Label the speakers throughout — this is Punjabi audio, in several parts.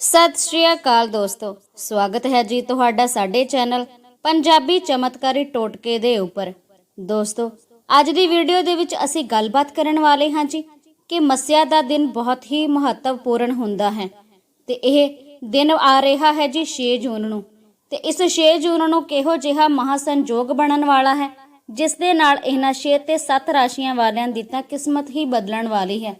Speaker 1: ਸਤਿ ਸ਼੍ਰੀ ਅਕਾਲ ਦੋਸਤੋ। ਸਵਾਗਤ ਹੈ ਜੀ ਤੁਹਾਡਾ ਸਾਡੇ ਚੈਨਲ ਪੰਜਾਬੀ ਚਮਤਕਾਰੀ ਟੋਟਕੇ ਦੇ ਉੱਪਰ। ਦੋਸਤੋ, ਅੱਜ ਦੀ ਵੀਡੀਓ ਦੇ ਵਿੱਚ ਅਸੀਂ ਗੱਲਬਾਤ ਕਰਨ ਵਾਲੇ ਹਾਂ ਜੀ ਕਿ ਮੱਸਿਆ ਦਾ ਦਿਨ ਬਹੁਤ ਹੀ ਮਹੱਤਵਪੂਰਨ ਹੁੰਦਾ ਹੈ ਤੇ ਇਹ ਦਿਨ ਆ ਰਿਹਾ ਹੈ ਜੀ 6 ਜੂਨ ਨੂੰ। ਤੇ ਇਸ 6 ਜੂਨ ਨੂੰ ਕਿਹੋ ਜਿਹਾ ਮਹਾਸੰਜੋਗ ਬਣਨ ਵਾਲਾ ਹੈ, ਜਿਸ ਦੇ ਨਾਲ ਇਹਨਾਂ 6 ਤੇ 7 ਰਾਸ਼ੀਆਂ ਵਾਲਿਆਂ ਦੀ ਤਾਂ ਕਿਸਮਤ ਹੀ ਬਦਲਣ ਵਾਲੀ ਹੈ।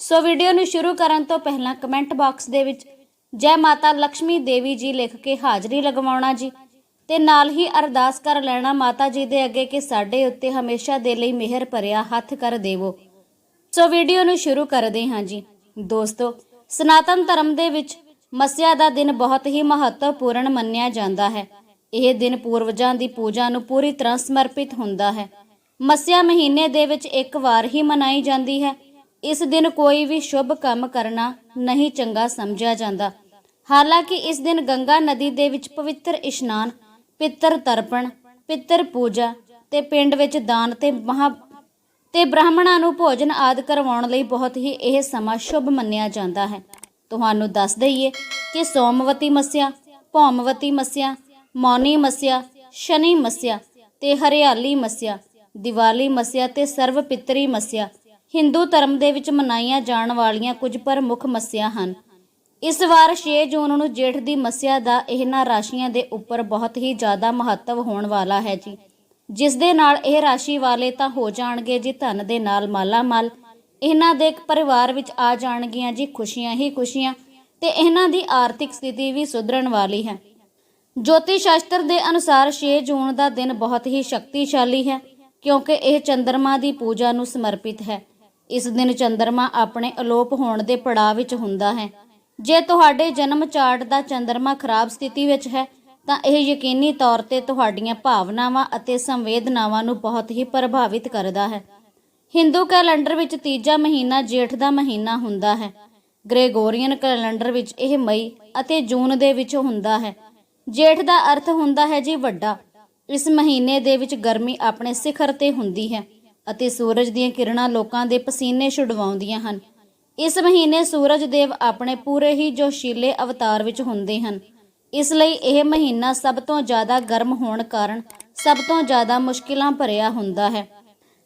Speaker 1: ਸੋ ਵੀਡੀਓ ਨੂੰ ਸ਼ੁਰੂ ਕਰਨ ਤੋਂ ਪਹਿਲਾਂ ਕਮੈਂਟ ਬਾਕਸ ਦੇ ਵਿੱਚ ਜੈ ਮਾਤਾ ਲక్ష్ਮੀ ਦੇਵੀ ਜੀ ਲਿਖ ਕੇ ਹਾਜ਼ਰੀ ਲਗਵਾਉਣਾ ਜੀ। ਤੇ ਨਾਲ ਹੀ ਅਰਦਾਸ ਕਰ ਲੈਣਾ ਮਾਤਾ ਜੀ ਦੇ ਅੱਗੇ ਕਿ ਸਾਡੇ ਉੱਤੇ ਹਮੇਸ਼ਾ ਦੇ ਲਈ ਮਿਹਰ ਭਰਿਆ ਹੱਥ ਕਰ ਦੇਵੋ। ਸੋ ਵੀਡੀਓ ਨੂੰ ਸ਼ੁਰੂ ਕਰਦੇ ਹਾਂ ਜੀ। ਦੋਸਤੋ, ਸਨਾਤਨ ਧਰਮ ਦੇ ਵਿੱਚ ਮੱਸਿਆ ਦਾ ਦਿਨ ਬਹੁਤ ਹੀ ਮਹੱਤਵਪੂਰਨ ਮੰਨਿਆ ਜਾਂਦਾ ਹੈ। ਇਹ ਦਿਨ ਪੂਰਵਜਾਂ ਦੀ ਪੂਜਾ ਨੂੰ ਪੂਰੀ ਤਰ੍ਹਾਂ ਸਮਰਪਿਤ ਹੁੰਦਾ ਹੈ। ਮੱਸਿਆ ਮਹੀਨੇ ਦੇ ਵਿੱਚ ਇੱਕ ਵਾਰ ਹੀ ਮਨਾਈ ਜਾਂਦੀ ਹੈ। ਇਸ ਦਿਨ ਕੋਈ ਵੀ ਸ਼ੁਭ ਕੰਮ ਕਰਨਾ ਨਹੀਂ ਚੰਗਾ ਸਮਝਿਆ ਜਾਂਦਾ। ਹਾਲਾਂਕਿ ਇਸ ਦਿਨ ਗੰਗਾ ਨਦੀ ਦੇ ਵਿੱਚ ਪਵਿੱਤਰ ਇਸ਼ਨਾਨ, ਪਿੱਤਰ ਤਰਪਣ, ਪਿੱਤਰ ਪੂਜਾ ਤੇ ਪਿੰਡ ਵਿੱਚ ਦਾਨ ਤੇ ਮਹਾ ਤੇ ਬ੍ਰਾਹਮਣਾਂ ਨੂੰ ਭੋਜਨ ਆਦ ਕਰਵਾਉਣ ਲਈ ਬਹੁਤ ਹੀ ਇਹ ਸਮਾਂ ਸ਼ੁਭ ਮੰਨਿਆ ਜਾਂਦਾ ਹੈ। ਤੁਹਾਨੂੰ ਦੱਸ ਦਈਏ ਕਿ ਸੋਮਵਤੀ ਮੱਸਿਆ, ਭੌਮਵਤੀ ਮੱਸਿਆ, ਮੌਨੀ ਮੱਸਿਆ, ਸ਼ਨੀ ਮੱਸਿਆ ਤੇ ਹਰਿਆਲੀ ਮੱਸਿਆ, ਦੀਵਾਲੀ ਮੱਸਿਆ ਤੇ ਸਰਵ ਪਿਤਰੀ ਮੱਸਿਆ, ਹਿੰਦੂ ਧਰਮ ਦੇ ਵਿੱਚ ਮਨਾਈਆਂ ਜਾਣ ਵਾਲੀਆਂ ਕੁਝ ਪ੍ਰਮੁੱਖ ਮੱਸਿਆ ਹਨ। ਇਸ ਵਾਰ 6 ਜੂਨ ਨੂੰ ਜੇਠ ਦੀ ਮੱਸਿਆ ਦਾ ਇਹਨਾਂ ਰਾਸ਼ੀਆਂ ਦੇ ਉੱਪਰ ਬਹੁਤ ਹੀ ਜ਼ਿਆਦਾ ਮਹੱਤਵ ਹੋਣ ਵਾਲਾ ਹੈ ਜੀ। ਜਿਸ ਦੇ ਨਾਲ ਇਹ ਰਾਸ਼ੀ ਵਾਲੇ ਤਾਂ ਹੋ ਜਾਣਗੇ ਜੀ ਧਨ ਦੇ ਨਾਲ ਮਾਲਾ ਮਾਲ ਇਹਨਾਂ ਦੇ ਪਰਿਵਾਰ ਵਿੱਚ ਆ ਜਾਣਗੀਆਂ ਜੀ ਖੁਸ਼ੀਆਂ ਹੀ ਖੁਸ਼ੀਆਂ ਤੇ ਇਹਨਾਂ ਦੀ ਆਰਥਿਕ ਸਥਿਤੀ ਵੀ ਸੁਧਰਨ ਵਾਲੀ ਹੈ। ਜੋਤਿਸ਼ ਸ਼ਾਸਤਰ ਦੇ ਅਨੁਸਾਰ 6 ਜੂਨ ਦਾ ਦਿਨ ਬਹੁਤ ਹੀ ਸ਼ਕਤੀਸ਼ਾਲੀ ਹੈ ਕਿਉਂਕਿ ਇਹ ਚੰ드ਰਮਾ ਦੀ ਪੂਜਾ ਨੂੰ ਸਮਰਪਿਤ ਹੈ। ਇਸ ਦਿਨ ਚੰ드ਰਮਾ ਆਪਣੇ ਅਲੋਪ ਹੋਣ ਦੇ ਪੜਾਅ ਵਿੱਚ ਹੁੰਦਾ ਹੈ। ਜੇ ਤੁਹਾਡੇ ਜਨਮ ਚਾਰਟ ਦਾ ਚੰਦਰਮਾ ਖਰਾਬ ਸਥਿਤੀ ਵਿੱਚ ਹੈ, ਤਾਂ ਇਹ ਯਕੀਨੀ ਤੌਰ ਤੇ ਤੁਹਾਡੀਆਂ ਭਾਵਨਾਵਾਂ ਅਤੇ ਸੰਵੇਦਨਾਵਾਂ ਨੂੰ ਬਹੁਤ ਹੀ ਪ੍ਰਭਾਵਿਤ ਕਰਦਾ ਹੈ। ਹਿੰਦੂ ਕੈਲੰਡਰ ਵਿੱਚ ਤੀਜਾ ਮਹੀਨਾ ਜੇਠ ਦਾ ਮਹੀਨਾ ਹੁੰਦਾ ਹੈ। ਗ੍ਰੇਗੋਰੀਅਨ ਕੈਲੰਡਰ ਵਿੱਚ ਇਹ ਮਈ ਅਤੇ ਜੂਨ ਦੇ ਵਿੱਚ ਹੁੰਦਾ ਹੈ। ਜੇਠ ਦਾ ਅਰਥ ਹੁੰਦਾ ਹੈ ਜੀ ਵੱਡਾ। ਇਸ ਮਹੀਨੇ ਦੇ ਵਿੱਚ ਗਰਮੀ ਆਪਣੇ ਸਿਖਰ ਤੇ ਹੁੰਦੀ ਹੈ ਅਤੇ ਸੂਰਜ ਦੀਆਂ ਕਿਰਨਾਂ ਲੋਕਾਂ ਦੇ ਪਸੀਨੇ ਛੁਡਵਾਉਂਦੀਆਂ ਹਨ। ਇਸ ਮਹੀਨੇ ਸੂਰਜ ਦੇਵ ਆਪਣੇ ਪੂਰੇ ਹੀ ਜੋਸ਼ੀਲੇ ਅਵਤਾਰ ਵਿੱਚ ਹੁੰਦੇ ਹਨ। ਇਸ ਲਈ ਇਹ ਮਹੀਨਾ ਸਭ ਤੋਂ ਜ਼ਿਆਦਾ ਗਰਮ ਹੋਣ ਕਾਰਨ ਸਭ ਤੋਂ ਜ਼ਿਆਦਾ ਮੁਸ਼ਕਿਲਾਂ ਭਰਿਆ ਹੁੰਦਾ ਹੈ।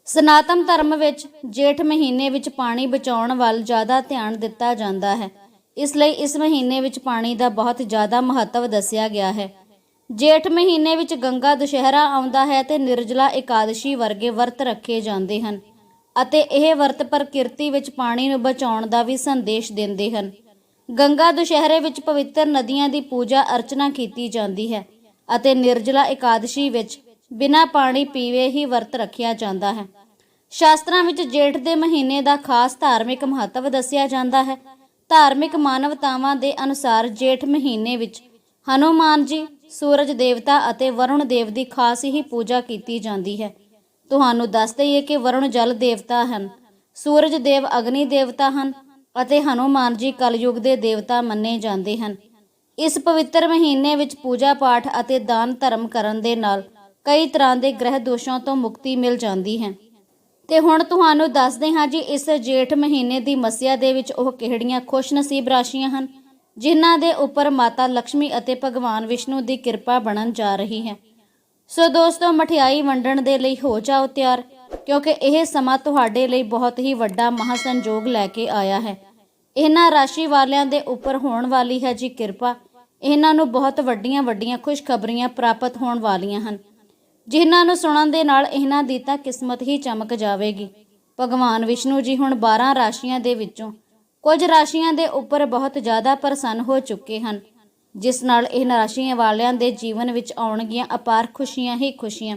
Speaker 1: ਸਨਾਤਨ ਧਰਮ ਵਿੱਚ ਜੇਠ ਮਹੀਨੇ ਵਿੱਚ ਪਾਣੀ ਬਚਾਉਣ ਵੱਲ ਜ਼ਿਆਦਾ ਧਿਆਨ ਦਿੱਤਾ ਜਾਂਦਾ ਹੈ। ਇਸ ਲਈ ਇਸ ਮਹੀਨੇ ਵਿੱਚ ਪਾਣੀ ਦਾ ਬਹੁਤ ਜ਼ਿਆਦਾ ਮਹੱਤਵ ਦੱਸਿਆ ਗਿਆ ਹੈ। ਜੇਠ ਮਹੀਨੇ ਵਿੱਚ ਗੰਗਾ ਦੁਸ਼ਹਿਰਾ ਆਉਂਦਾ ਹੈ ਤੇ ਨਿਰਜਲਾ ਇਕਾਦਸ਼ੀ ਵਰਗੇ ਵਰਤ ਰੱਖੇ ਜਾਂਦੇ ਹਨ। ਅਤੇ ਇਹ ਵਰਤ ਪ੍ਰਕਿਰਤੀ ਵਿੱਚ ਪਾਣੀ ਨੂੰ ਬਚਾਉਣ ਦਾ ਵੀ ਸੰਦੇਸ਼ ਦਿੰਦੇ ਹਨ। ਗੰਗਾ ਦੁਸ਼ਹਿਰੇ ਵਿੱਚ ਪਵਿੱਤਰ ਨਦੀਆਂ ਦੀ ਪੂਜਾ ਅਰਚਨਾ ਕੀਤੀ ਜਾਂਦੀ ਹੈ ਅਤੇ ਨਿਰਜਲਾ ਇਕਾਦਸ਼ੀ ਵਿੱਚ ਬਿਨਾਂ ਪਾਣੀ ਪੀਵੇ ਹੀ ਵਰਤ ਰੱਖਿਆ ਜਾਂਦਾ ਹੈ। ਸ਼ਾਸਤਰਾਂ ਵਿੱਚ ਜੇਠ ਦੇ ਮਹੀਨੇ ਦਾ ਖਾਸ ਧਾਰਮਿਕ ਮਹੱਤਵ ਦੱਸਿਆ ਜਾਂਦਾ ਹੈ। ਧਾਰਮਿਕ ਮਾਨਵਤਾਵਾਂ ਦੇ ਅਨੁਸਾਰ ਜੇਠ ਮਹੀਨੇ ਵਿੱਚ ਹਨੂਮਾਨ ਜੀ, ਸੂਰਜ ਦੇਵਤਾ ਅਤੇ ਵਰੁਣ ਦੇਵ ਦੀ ਖਾਸ ਹੀ ਪੂਜਾ ਕੀਤੀ ਜਾਂਦੀ ਹੈ। ਤੁਹਾਨੂੰ ਦੱਸ ਦਈਏ ਕਿ ਵਰੁਣ ਜਲ ਦੇਵਤਾ ਹਨ, ਸੂਰਜ ਦੇਵ ਅਗਨੀ ਦੇਵਤਾ ਹਨ ਅਤੇ ਹਨੂਮਾਨ ਜੀ ਕਲਯੁਗ ਦੇ ਦੇਵਤਾ ਮੰਨੇ ਜਾਂਦੇ ਹਨ। ਇਸ ਪਵਿੱਤਰ ਮਹੀਨੇ ਵਿੱਚ ਪੂਜਾ ਪਾਠ ਅਤੇ ਦਾਨ ਧਰਮ ਕਰਨ ਦੇ ਨਾਲ ਕਈ ਤਰ੍ਹਾਂ ਦੇ ਗ੍ਰਹਿ ਦੋਸ਼ਾਂ ਤੋਂ ਮੁਕਤੀ ਮਿਲ ਜਾਂਦੀ ਹੈ। ਤੇ ਹੁਣ ਤੁਹਾਨੂੰ ਦੱਸਦੇ ਹਾਂ ਜੀ, ਇਸ ਜੇਠ ਮਹੀਨੇ ਦੀ ਮੱਸਿਆ ਦੇ ਵਿੱਚ ਉਹ ਕਿਹੜੀਆਂ ਖੁਸ਼ਨਸੀਬ ਰਾਸ਼ੀਆਂ ਹਨ, ਜਿਨ੍ਹਾਂ ਦੇ ਉੱਪਰ ਮਾਤਾ ਲక్ష్ਮੀ ਅਤੇ ਭਗਵਾਨ ਵਿਸ਼ਨੂੰ ਦੀ ਕਿਰਪਾ ਬਣਨ ਜਾ ਰਹੀ ਹੈ। ਸੋ ਦੋਸਤੋ, ਮਠਿਆਈ ਵੰਡਣ ਦੇ ਲਈ ਹੋ ਜਾਓ ਤਿਆਰ, ਕਿਉਂਕਿ ਇਹ ਸਮਾਂ ਤੁਹਾਡੇ ਲਈ ਬਹੁਤ ਹੀ ਵੱਡਾ ਮਹਾਸੰਜੋਗ ਲੈ ਕੇ ਆਇਆ ਹੈ। ਇਹਨਾਂ ਰਾਸ਼ੀ ਵਾਲਿਆਂ ਦੇ ਉੱਪਰ ਹੋਣ ਵਾਲੀ ਹੈ ਜੀ ਕਿਰਪਾ। ਇਹਨਾਂ ਨੂੰ ਬਹੁਤ ਵੱਡੀਆਂ ਵੱਡੀਆਂ ਖੁਸ਼ਖਬਰੀਆਂ ਪ੍ਰਾਪਤ ਹੋਣ ਵਾਲੀਆਂ ਹਨ। ਜਿਨ੍ਹਾਂ ਨੂੰ ਸੁਣਨ ਦੇ ਨਾਲ ਇਹਨਾਂ ਦੀ ਤਾਂ ਕਿਸਮਤ ਹੀ ਚਮਕ ਜਾਵੇਗੀ। ਭਗਵਾਨ ਵਿਸ਼ਨੂੰ ਜੀ ਹੁਣ 12 ਰਾਸ਼ੀਆਂ ਦੇ ਵਿੱਚੋਂ ਕੁਝ ਰਾਸ਼ੀਆਂ ਦੇ ਉੱਪਰ ਬਹੁਤ ਜ਼ਿਆਦਾ ਪ੍ਰਸੰਨ ਹੋ ਚੁੱਕੇ ਹਨ। ਜਿਸ ਨਾਲ ਇਹਨਾਂ ਰਾਸ਼ੀਆਂ ਵਾਲਿਆਂ ਦੇ ਜੀਵਨ ਵਿੱਚ ਆਉਣਗੀਆਂ ਅਪਾਰ ਖੁਸ਼ੀਆਂ ਹੀ ਖੁਸ਼ੀਆਂ।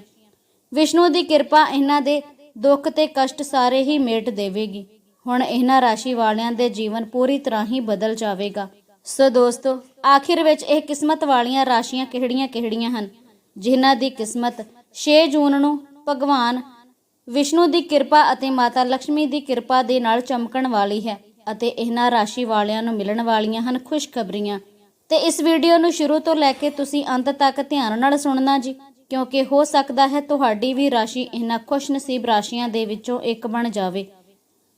Speaker 1: ਵਿਸ਼ਨੂੰ ਦੀ ਕਿਰਪਾ ਇਹਨਾਂ ਦੇ ਦੁੱਖ ਤੇ ਕਸ਼ਟ ਸਾਰੇ ਹੀ ਮੇਟ ਦੇਵੇਗੀ। ਹੁਣ ਇਹਨਾਂ ਰਾਸ਼ੀ ਵਾਲਿਆਂ ਦੇ ਜੀਵਨ ਪੂਰੀ ਤਰ੍ਹਾਂ ਹੀ ਬਦਲ ਜਾਵੇਗਾ। ਸੋ ਦੋਸਤੋ, ਆਖਿਰ ਵਿੱਚ ਇਹ ਕਿਸਮਤ ਵਾਲੀਆਂ ਰਾਸ਼ੀਆਂ ਕਿਹੜੀਆਂ-ਕਿਹੜੀਆਂ ਹਨ? ਜਿਨ੍ਹਾਂ ਦੀ ਕਿਸਮਤ 6 ਜੂਨ ਨੂੰ ਭਗਵਾਨ ਵਿਸ਼ਨੂੰ ਦੀ ਕਿਰਪਾ ਅਤੇ ਮਾਤਾ ਲక్ష్ਮੀ ਦੀ ਕਿਰਪਾ ਦੇ ਨਾਲ ਚਮਕਣ ਵਾਲੀ ਹੈ ਅਤੇ ਇਹਨਾਂ ਰਾਸ਼ੀ ਵਾਲਿਆਂ ਨੂੰ ਮਿਲਣ ਵਾਲੀਆਂ ਹਨ ਖੁਸ਼ਖਬਰੀਆਂ। ਤੇ ਇਸ ਵੀਡੀਓ ਨੂੰ ਸ਼ੁਰੂ ਤੋਂ ਲੈ ਕੇ ਤੁਸੀਂ ਅੰਤ ਤੱਕ ਧਿਆਨ ਨਾਲ ਸੁਣਨਾ ਜੀ, ਕਿਉਂਕਿ ਹੋ ਸਕਦਾ ਹੈ ਤੁਹਾਡੀ ਵੀ ਰਾਸ਼ੀ ਇਹਨਾਂ ਖੁਸ਼ਨਸੀਬ ਰਾਸ਼ੀਆਂ ਦੇ ਵਿੱਚੋਂ ਇੱਕ ਬਣ ਜਾਵੇ।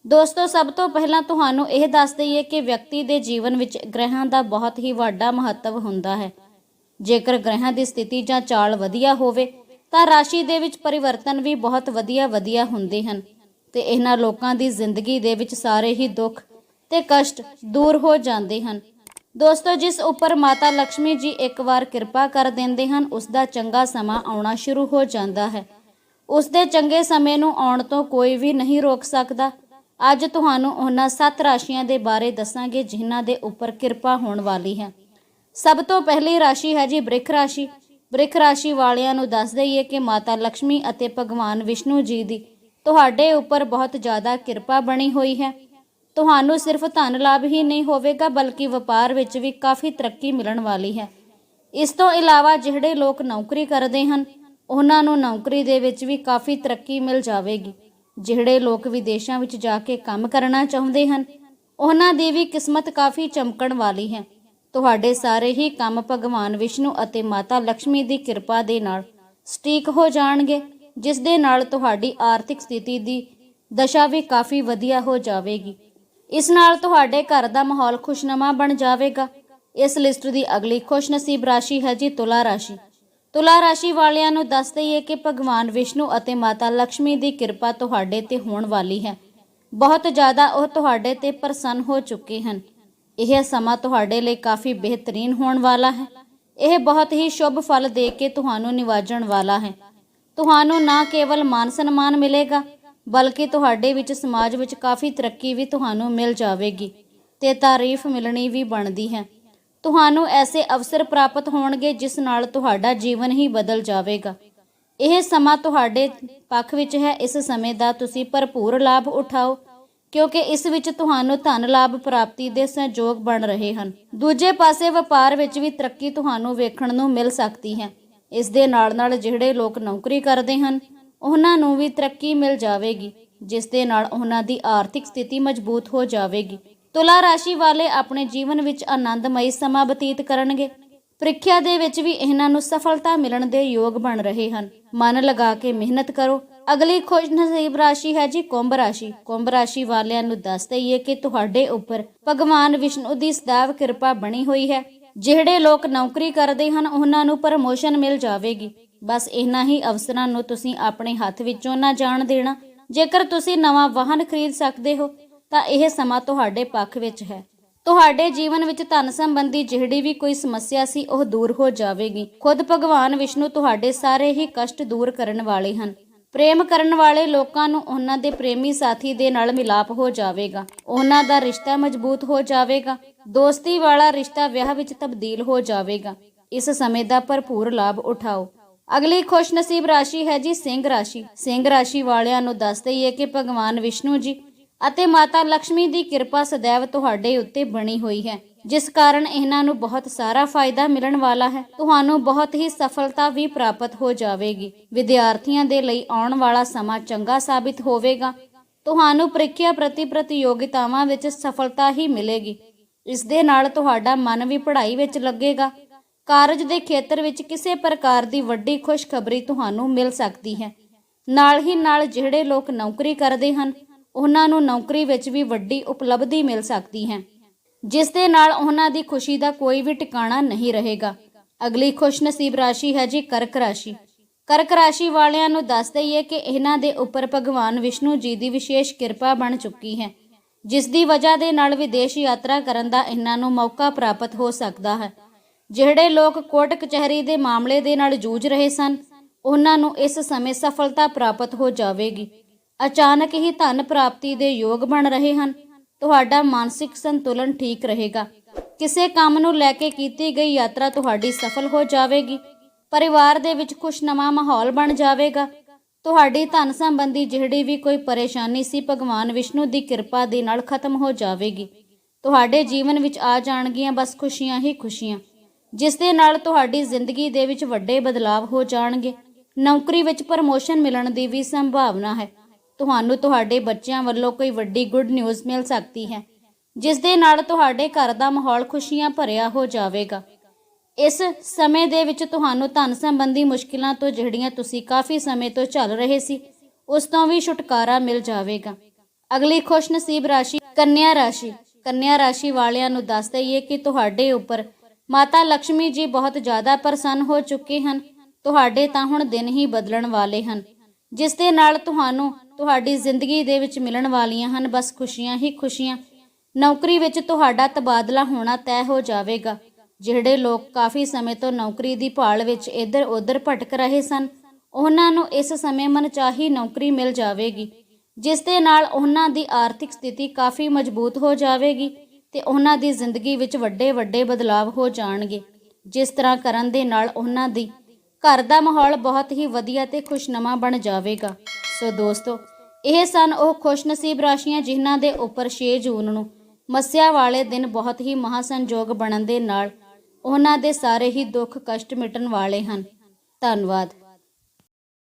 Speaker 1: ਦੋਸਤੋ, ਸਭ ਤੋਂ ਪਹਿਲਾਂ ਤੁਹਾਨੂੰ ਇਹ ਦੱਸ ਦਈਏ ਕਿ ਵਿਅਕਤੀ ਦੇ ਜੀਵਨ ਵਿੱਚ ਗ੍ਰਹਿਾਂ ਦਾ ਬਹੁਤ ਹੀ ਵੱਡਾ ਮਹੱਤਵ ਹੁੰਦਾ ਹੈ। ਜੇਕਰ ਗ੍ਰਹਿਾਂ ਦੀ ਸਥਿਤੀ ਜਾਂ ਚਾਲ ਵਧੀਆ ਹੋਵੇ, ਤਾਂ ਰਾਸ਼ੀ ਦੇ ਵਿੱਚ ਪਰਿਵਰਤਨ ਵੀ ਬਹੁਤ ਵਧੀਆ ਵਧੀਆ ਹੁੰਦੇ ਹਨ ਤੇ ਇਹਨਾਂ ਲੋਕਾਂ ਦੀ ਜ਼ਿੰਦਗੀ ਦੇ ਵਿੱਚ ਸਾਰੇ ਹੀ ਦੁੱਖ ਤੇ ਕਸ਼ਟ ਦੂਰ ਹੋ ਜਾਂਦੇ ਹਨ। ਦੋਸਤੋ, ਜਿਸ ਉੱਪਰ ਮਾਤਾ ਲక్ష్ਮੀ ਜੀ ਇੱਕ ਵਾਰ ਕਿਰਪਾ ਕਰ ਦਿੰਦੇ ਹਨ, ਉਸ ਦਾ ਚੰਗਾ ਸਮਾਂ ਆਉਣਾ ਸ਼ੁਰੂ ਹੋ ਜਾਂਦਾ ਹੈ। ਉਸ ਦੇ ਚੰਗੇ ਸਮੇਂ ਨੂੰ ਆਉਣ ਤੋਂ ਕੋਈ ਵੀ ਨਹੀਂ ਰੋਕ ਸਕਦਾ। ਅੱਜ ਤੁਹਾਨੂੰ ਉਹਨਾਂ ਸੱਤ ਰਾਸ਼ੀਆਂ ਦੇ ਬਾਰੇ ਦੱਸਾਂਗੇ, ਜਿਨ੍ਹਾਂ ਦੇ ਉੱਪਰ ਕਿਰਪਾ ਹੋਣ ਵਾਲੀ ਹੈ। ਸਭ ਤੋਂ ਪਹਿਲੀ ਰਾਸ਼ੀ ਹੈ ਜੀ ਬ੍ਰਿਖ ਰਾਸ਼ੀ। ਬ੍ਰਿਖ ਰਾਸ਼ੀ ਵਾਲਿਆਂ ਨੂੰ ਦੱਸ ਦਈਏ ਕਿ ਮਾਤਾ ਲక్ష్ਮੀ ਅਤੇ ਭਗਵਾਨ ਵਿਸ਼ਨੂੰ ਜੀ ਦੀ ਤੁਹਾਡੇ ਉੱਪਰ ਬਹੁਤ ਜ਼ਿਆਦਾ ਕਿਰਪਾ ਬਣੀ ਹੋਈ ਹੈ। ਤੁਹਾਨੂੰ ਸਿਰਫ ਧਨ ਲਾਭ ਹੀ ਨਹੀਂ ਹੋਵੇਗਾ, ਬਲਕਿ ਵਪਾਰ ਵਿੱਚ ਵੀ ਕਾਫੀ ਤਰੱਕੀ ਮਿਲਣ ਵਾਲੀ ਹੈ। ਇਸ ਤੋਂ ਇਲਾਵਾ ਜਿਹੜੇ ਲੋਕ ਨੌਕਰੀ ਕਰਦੇ ਹਨ, ਉਹਨਾਂ ਨੂੰ ਨੌਕਰੀ ਦੇ ਵਿੱਚ ਵੀ ਕਾਫੀ ਤਰੱਕੀ ਮਿਲ ਜਾਵੇਗੀ। ਜਿਹੜੇ ਲੋਕ ਵਿਦੇਸ਼ਾਂ ਵਿੱਚ ਜਾ ਕੇ ਕੰਮ ਕਰਨਾ ਚਾਹੁੰਦੇ ਹਨ, ਉਹਨਾਂ ਦੀ ਵੀ ਕਿਸਮਤ ਕਾਫੀ ਚਮਕਣ ਵਾਲੀ ਹੈ। ਤੁਹਾਡੇ ਸਾਰੇ ਹੀ ਕੰਮ ਭਗਵਾਨ ਵਿਸ਼ਨੂੰ ਅਤੇ ਮਾਤਾ ਲక్ష్ਮੀ ਦੀ ਕਿਰਪਾ ਦੇ ਨਾਲ ਸਟੀਕ ਹੋ ਜਾਣਗੇ, ਜਿਸ ਦੇ ਨਾਲ ਤੁਹਾਡੀ ਆਰਥਿਕ ਸਥਿਤੀ ਦੀ ਦਸ਼ਾ ਵੀ ਕਾਫੀ ਵਧੀਆ ਹੋ ਜਾਵੇਗੀ। ਇਸ ਨਾਲ ਤੁਹਾਡੇ ਘਰ ਦਾ ਮਾਹੌਲ ਖੁਸ਼ਨਮਾ ਬਣ ਜਾਵੇਗਾ। ਇਸ ਲਿਸਟ ਦੀ ਅਗਲੀ ਖੁਸ਼ਨਸੀਬ ਰਾਸ਼ੀ ਹੈ ਜੀ ਤੁਲਾ ਰਾਸ਼ੀ। ਤੁਲਾ ਰਾਸ਼ੀ ਵਾਲਿਆਂ ਨੂੰ ਦੱਸ ਦਈਏ ਕਿ ਭਗਵਾਨ ਵਿਸ਼ਨੂੰ ਅਤੇ ਮਾਤਾ ਲక్ష్ਮੀ ਦੀ ਕਿਰਪਾ ਤੁਹਾਡੇ ਤੇ ਹੋਣ ਵਾਲੀ ਹੈ। ਬਹੁਤ ਜ਼ਿਆਦਾ ਉਹ ਤੁਹਾਡੇ ਤੇ ਪ੍ਰਸੰਨ ਹੋ ਚੁੱਕੇ ਹਨ। ਇਹ ਸਮਾਂ ਤੁਹਾਡੇ ਲਈ ਕਾਫੀ ਬਿਹਤਰੀਨ ਹੋਣ ਵਾਲਾ ਹੈ। ਇਹ ਬਹੁਤ ਹੀ ਸ਼ੁਭ ਫਲ ਦੇ ਕੇ ਤੁਹਾਨੂੰ ਨਿਵਾਜਣ ਵਾਲਾ ਹੈ। ਤੁਹਾਨੂੰ ਨਾ ਕੇਵਲ ਮਾਨ ਸਨਮਾਨ ਮਿਲੇਗਾ ਬਲਕਿ ਤੁਹਾਡੇ ਵਿੱਚ ਸਮਾਜ ਵਿੱਚ ਕਾਫੀ ਤਰੱਕੀ ਵੀ ਤੁਹਾਨੂੰ ਮਿਲ ਜਾਵੇਗੀ ਤੇ ਤਾਰੀਫ ਮਿਲਣੀ ਵੀ ਬਣਦੀ ਹੈ। ਤੁਹਾਨੂੰ ਐਸੇ ਅਵਸਰ ਪ੍ਰਾਪਤ ਹੋਣਗੇ ਜਿਸ ਨਾਲ ਤੁਹਾਡਾ ਜੀਵਨ ਹੀ ਬਦਲ ਜਾਵੇਗਾ। ਇਹ ਸਮਾਂ ਤੁਹਾਡੇ ਪੱਖ ਵਿੱਚ ਹੈ, ਇਸ ਸਮੇਂ ਦਾ ਤੁਸੀਂ ਭਰਪੂਰ ਲਾਭ ਉਠਾਓ, ਕਿਉਂਕਿ ਇਸ ਵਿੱਚ ਤੁਹਾਨੂੰ ਧਨ ਲਾਭ ਪ੍ਰਾਪਤੀ ਦੇ ਸੰਯੋਗ ਬਣ ਰਹੇ ਹਨ। ਦੂਜੇ ਪਾਸੇ ਵਪਾਰ ਵਿੱਚ ਵੀ ਤਰੱਕੀ ਤੁਹਾਨੂੰ ਵੇਖਣ ਨੂੰ ਮਿਲ ਸਕਦੀ ਹੈ। ਇਸ ਦੇ ਨਾਲ ਨਾਲ ਜਿਹੜੇ ਲੋਕ ਨੌਕਰੀ ਕਰਦੇ ਹਨ ਉਹਨਾਂ ਨੂੰ ਵੀ ਤਰੱਕੀ ਮਿਲ ਜਾਵੇਗੀ, ਜਿਸ ਦੇ ਨਾਲ ਉਹਨਾਂ ਦੀ ਆਰਥਿਕ ਸਥਿਤੀ ਮਜ਼ਬੂਤ ਹੋ ਜਾਵੇਗੀ। ਤੁਲਾ ਰਾਸ਼ੀ ਵਾਲੇ ਆਪਣੇ ਜੀਵਨ ਵਿੱਚ ਆਨੰਦਮਈ ਸਮਾਂ ਬਤੀਤ ਕਰਨਗੇ। ਪ੍ਰੀਖਿਆ ਦੇ ਵਿੱਚ ਵੀ ਇਹਨਾਂ ਨੂੰ ਸਫਲਤਾ ਮਿਲਣ ਦੇ ਯੋਗ ਬਣ ਰਹੇ ਹਨ। ਮਨ ਲਗਾ ਕੇ ਮਿਹਨਤ ਕਰੋ। ਅਗਲੀ ਖੁਸ਼ ਨਸੀਬ ਰਾਸ਼ੀ ਹੈ ਜੀ ਕੁੰਭ ਰਾਸ਼ੀ। ਕੁੰਭ ਰਾਸ਼ੀ ਵਾਲਿਆਂ ਨੂੰ ਦੱਸ ਦਈਏ ਕਿ ਤੁਹਾਡੇ ਉੱਪਰ ਭਗਵਾਨ ਵਿਸ਼ਨੂੰ ਦੀ ਸਦਾਵ ਕਿਰਪਾ ਬਣੀ ਹੋਈ ਹੈ। ਜਿਹੜੇ ਲੋਕ ਨੌਕਰੀ ਕਰਦੇ ਹਨ, ਉਹਨਾਂ ਨੂੰ ਪ੍ਰਮੋਸ਼ਨ ਮਿਲ ਜਾਵੇਗੀ। ਬਸ ਇਹਨਾਂ ਹੀ ਅਵਸਰਾਂ ਨੂੰ ਤੁਸੀਂ ਆਪਣੇ ਹੱਥ ਵਿੱਚੋਂ ਨਾ ਜਾਣ ਦੇਣਾ। ਜੇਕਰ ਤੁਸੀਂ ਨਵਾਂ ਵਾਹਨ ਖਰੀਦ ਸਕਦੇ ਹੋ, ਤਾਂ ਇਹ ਸਮਾਂ ਤੁਹਾਡੇ ਪੱਖ ਵਿੱਚ ਹੈ। ਤੁਹਾਡੇ ਜੀਵਨ ਵਿੱਚ ਧਨ ਸੰਬੰਧੀ ਜਿਹੜੀ ਵੀ ਕੋਈ ਸਮੱਸਿਆ ਸੀ, ਉਹ ਦੂਰ ਹੋ ਜਾਵੇਗੀ। ਖੁਦ ਭਗਵਾਨ ਵਿਸ਼ਨੂੰ ਤੁਹਾਡੇ ਸਾਰੇ ਹੀ ਕਸ਼ਟ ਦੂਰ ਕਰਨ ਵਾਲੇ ਹਨ। ਪ੍ਰੇਮ ਕਰਨ ਵਾਲੇ ਲੋਕਾਂ ਨੂੰ ਉਹਨਾਂ ਦੇ ਪ੍ਰੇਮੀ ਸਾਥੀ ਦੇ ਨਾਲ ਮਿਲਾਪ ਹੋ ਜਾਵੇਗਾ। ਉਹਨਾਂ ਦਾ ਰਿਸ਼ਤਾ ਮਜ਼ਬੂਤ ਹੋ ਜਾਵੇਗਾ। ਦੋਸਤੀ ਵਾਲਾ ਰਿਸ਼ਤਾ ਵਿਆਹ ਵਿੱਚ ਤਬਦੀਲ ਹੋ ਜਾਵੇਗਾ। ਇਸ ਸਮੇਂ ਦਾ ਭਰਪੂਰ ਲਾਭ ਉਠਾਓ। ਅਗਲੀ ਖੁਸ਼ ਨਸੀਬ ਰਾਸ਼ੀ ਹੈ ਜੀ ਸਿੰਘ ਰਾਸ਼ੀ। ਸਿੰਘ ਰਾਸ਼ੀ ਵਾਲਿਆਂ ਨੂੰ ਦੱਸ ਦਈਏ ਕਿ ਭਗਵਾਨ ਵਿਸ਼ਨੂੰ ਜੀ ਅਤੇ ਮਾਤਾ ਲక్ష్ਮੀ ਦੀ ਕਿਰਪਾ ਸਦੈਵ ਤੁਹਾਡੇ ਉੱਤੇ ਬਣੀ ਹੋਈ ਹੈ, ਜਿਸ ਕਾਰਨ ਇਹਨਾਂ ਨੂੰ ਬਹੁਤ ਸਾਰਾ ਫਾਇਦਾ ਮਿਲਣ ਵਾਲਾ ਹੈ। ਤੁਹਾਨੂੰ ਬਹੁਤ ਹੀ ਸਫਲਤਾ ਵੀ ਪ੍ਰਾਪਤ ਹੋ ਜਾਵੇਗੀ। ਵਿਦਿਆਰਥੀਆਂ ਦੇ ਲਈ ਆਉਣ ਵਾਲਾ ਸਮਾਂ ਚੰਗਾ ਸਾਬਿਤ ਹੋਵੇਗਾ। ਤੁਹਾਨੂੰ ਪ੍ਰੀਖਿਆ ਪ੍ਰਤੀ ਪ੍ਰਤੀਯੋਗਿਤਾਵਾਂ ਵਿੱਚ ਸਫਲਤਾ ਹੀ ਮਿਲੇਗੀ। ਇਸ ਦੇ ਨਾਲ ਤੁਹਾਡਾ ਮਨ ਵੀ ਪੜ੍ਹਾਈ ਵਿੱਚ ਲੱਗੇਗਾ। ਕਾਰਜ ਦੇ ਖੇਤਰ ਵਿੱਚ ਕਿਸੇ ਪ੍ਰਕਾਰ ਦੀ ਵੱਡੀ ਖੁਸ਼ਖਬਰੀ ਤੁਹਾਨੂੰ ਮਿਲ ਸਕਦੀ ਹੈ। ਨਾਲ ਹੀ ਨਾਲ ਜਿਹੜੇ ਲੋਕ ਨੌਕਰੀ ਕਰਦੇ ਹਨ, ਉਹਨਾਂ ਨੂੰ ਨੌਕਰੀ ਵਿੱਚ ਵੀ ਵੱਡੀ ਉਪਲਬਧੀ ਮਿਲ ਸਕਦੀ ਹੈ। ਜਿਸ ਦੇ ਨਾਲ ਉਹਨਾਂ ਦੀ ਖੁਸ਼ੀ ਦਾ ਕੋਈ ਵੀ ਟਿਕਾਣਾ ਨਹੀਂ ਰਹੇਗਾ। ਅਗਲੀ ਖੁਸ਼ਨਸੀਬ ਰਾਸ਼ੀ ਹੈ ਜੀ ਕਰਕ ਰਾਸ਼ੀ। ਕਰਕ ਰਾਸ਼ੀ ਵਾਲਿਆਂ ਨੂੰ ਦੱਸ ਦਈਏ ਕਿ ਇਹਨਾਂ ਦੇ ਉੱਪਰ ਭਗਵਾਨ ਵਿਸ਼ਨੂੰ ਜੀ ਦੀ ਵਿਸ਼ੇਸ਼ ਕਿਰਪਾ ਬਣ ਚੁੱਕੀ ਹੈ। ਜਿਸ ਦੀ ਵਜ੍ਹਾ ਦੇ ਨਾਲ ਵਿਦੇਸ਼ ਯਾਤਰਾ ਕਰਨ ਦਾ ਇਹਨਾਂ ਨੂੰ ਮੌਕਾ ਪ੍ਰਾਪਤ ਹੋ ਸਕਦਾ ਹੈ। ਜਿਹੜੇ ਲੋਕ ਕੋਰਟ ਕਚਹਿਰੀ ਦੇ ਮਾਮਲੇ ਦੇ ਨਾਲ ਜੂਝ ਰਹੇ ਸਨ, ਉਹਨਾਂ ਨੂੰ ਇਸ ਸਮੇਂ ਸਫਲਤਾ ਪ੍ਰਾਪਤ ਹੋ ਜਾਵੇਗੀ। ਅਚਾਨਕ ਹੀ ਧਨ ਪ੍ਰਾਪਤੀ ਦੇ ਯੋਗ ਬਣ ਰਹੇ ਹਨ। ਤੁਹਾਡਾ ਮਾਨਸਿਕ ਸੰਤੁਲਨ ਠੀਕ ਰਹੇਗਾ। ਕਿਸੇ ਕੰਮ ਨੂੰ ਲੈ ਕੇ ਕੀਤੀ ਗਈ ਯਾਤਰਾ ਤੁਹਾਡੀ ਸਫਲ ਹੋ ਜਾਵੇਗੀ। ਪਰਿਵਾਰ ਦੇ ਵਿੱਚ ਖੁਸ਼ਨਮਾ ਮਾਹੌਲ ਬਣ ਜਾਵੇਗਾ। ਤੁਹਾਡੀ ਧਨ ਸੰਬੰਧੀ ਜਿਹੜੀ ਵੀ ਕੋਈ ਪਰੇਸ਼ਾਨੀ ਸੀ, ਭਗਵਾਨ ਵਿਸ਼ਨੂੰ ਦੀ ਕਿਰਪਾ ਦੇ ਨਾਲ ਖਤਮ ਹੋ ਜਾਵੇਗੀ। ਤੁਹਾਡੇ ਜੀਵਨ ਵਿੱਚ ਆ ਜਾਣਗੀਆਂ ਬਸ ਖੁਸ਼ੀਆਂ ਹੀ ਖੁਸ਼ੀਆਂ। ਜਿਸ ਦੇ ਨਾਲ ਤੁਹਾਡੀ ਜ਼ਿੰਦਗੀ ਦੇ ਵਿੱਚ ਵੱਡੇ ਬਦਲਾਅ ਹੋ ਜਾਣਗੇ। ਨੌਕਰੀ ਵਿੱਚ ਪ੍ਰਮੋਸ਼ਨ ਮਿਲਣ ਦੀ ਵੀ ਸੰਭਾਵਨਾ ਹੈ। ਤੁਹਾਨੂੰ ਤੁਹਾਡੇ ਬੱਚਿਆਂ ਵੱਲੋਂ ਕੋਈ ਵੱਡੀ ਗੁੱਡ ਨਿਊਜ਼ ਮਿਲ ਸਕਦੀ ਹੈ, ਜਿਸ ਦੇ ਨਾਲ ਤੁਹਾਡੇ ਘਰ ਦਾ ਮਾਹੌਲ ਖੁਸ਼ੀਆਂ ਭਰਿਆ ਹੋ ਜਾਵੇਗਾ। ਇਸ ਸਮੇਂ ਦੇ ਵਿੱਚ ਤੁਹਾਨੂੰ ਧਨ ਸੰਬੰਧੀ ਮੁਸ਼ਕਿਲਾਂ ਤੋਂ, ਜਿਹੜੀਆਂ ਤੁਸੀਂ ਕਾਫੀ ਸਮੇਂ ਤੋਂ ਚੱਲ ਰਹੇ ਸੀ, ਉਸ ਤੋਂ ਵੀ ਛੁਟਕਾਰਾ ਮਿਲ ਜਾਵੇਗਾ। ਅਗਲੀ ਖੁਸ਼ਨਸੀਬ ਰਾਸ਼ੀ, ਕੰਨਿਆ ਰਾਸ਼ੀ। ਕੰਨਿਆ ਰਾਸ਼ੀ ਵਾਲਿਆਂ ਨੂੰ ਦੱਸ ਦਈਏ ਕਿ ਤੁਹਾਡੇ ਉੱਪਰ ਮਾਤਾ ਲక్ష్ਮੀ ਜੀ ਬਹੁਤ ਜ਼ਿਆਦਾ ਪ੍ਰਸੰਨ ਹੋ ਚੁੱਕੇ ਹਨ। ਤੁਹਾਡੇ ਤਾਂ ਹੁਣ ਦਿਨ ਹੀ ਬਦਲਣ ਵਾਲੇ ਹਨ। ਜਿਸ ਦੇ ਨਾਲ ਤੁਹਾਨੂੰ ਤੁਹਾਡੀ ਜ਼ਿੰਦਗੀ ਦੇ ਵਿੱਚ ਮਿਲਣ ਵਾਲੀਆਂ ਹਨ, ਬਸ ਖੁਸ਼ੀਆਂ ਹੀ ਖੁਸ਼ੀਆਂ। ਨੌਕਰੀ ਵਿੱਚ ਤੁਹਾਡਾ ਤਬਾਦਲਾ ਹੋਣਾ ਤੈਅ ਹੋ ਜਾਵੇਗਾ। ਜਿਹੜੇ ਲੋਕ ਕਾਫੀ ਸਮੇਂ ਤੋਂ ਨੌਕਰੀ ਦੀ ਭਾਲ ਵਿੱਚ ਇੱਧਰ-ਉੱਧਰ ਭਟਕ ਰਹੇ ਸਨ, ਉਹਨਾਂ ਨੂੰ ਇਸ ਸਮੇਂ ਮਨਚਾਹੀ ਨੌਕਰੀ ਮਿਲ ਜਾਵੇਗੀ, ਜਿਸ ਦੇ ਨਾਲ ਉਹਨਾਂ ਦੀ ਆਰਥਿਕ ਸਥਿਤੀ ਕਾਫੀ ਮਜ਼ਬੂਤ ਹੋ ਜਾਵੇਗੀ। ਤੇ ਉਹਨਾਂ ਦੀ ਜ਼ਿੰਦਗੀ ਵਿੱਚ ਵੱਡੇ-ਵੱਡੇ ਬਦਲਾਅ ਹੋ ਜਾਣਗੇ। ਜਿਸ ਤਰ੍ਹਾਂ ਕਰਨ ਦੇ ਨਾਲ ਉਹਨਾਂ ਦੀ ਘਰ ਦਾ ਮਾਹੌਲ ਬਹੁਤ ਹੀ ਵਧੀਆ ਤੇ ਖੁਸ਼ਨਮਾ ਬਣ ਜਾਵੇਗਾ। ਸੋ ਦੋਸਤੋ, ਇਹ ਸਨ ਉਹ ਖੁਸ਼ਨਸੀਬ ਰਾਸ਼ੀਆਂ ਜਿਨ੍ਹਾਂ ਦੇ ਉੱਪਰ 6 ਜੂਨ ਨੂੰ ਮੱਸਿਆ ਵਾਲੇ ਦਿਨ ਬਹੁਤ ਹੀ ਮਹਾਸੰਜੋਗ ਬਣਨ ਦੇ ਨਾਲ ਉਹਨਾਂ ਦੇ ਸਾਰੇ ਹੀ ਦੁੱਖ ਕਸ਼ਟ ਮਿਟਣ ਵਾਲੇ ਹਨ। ਧੰਨਵਾਦ।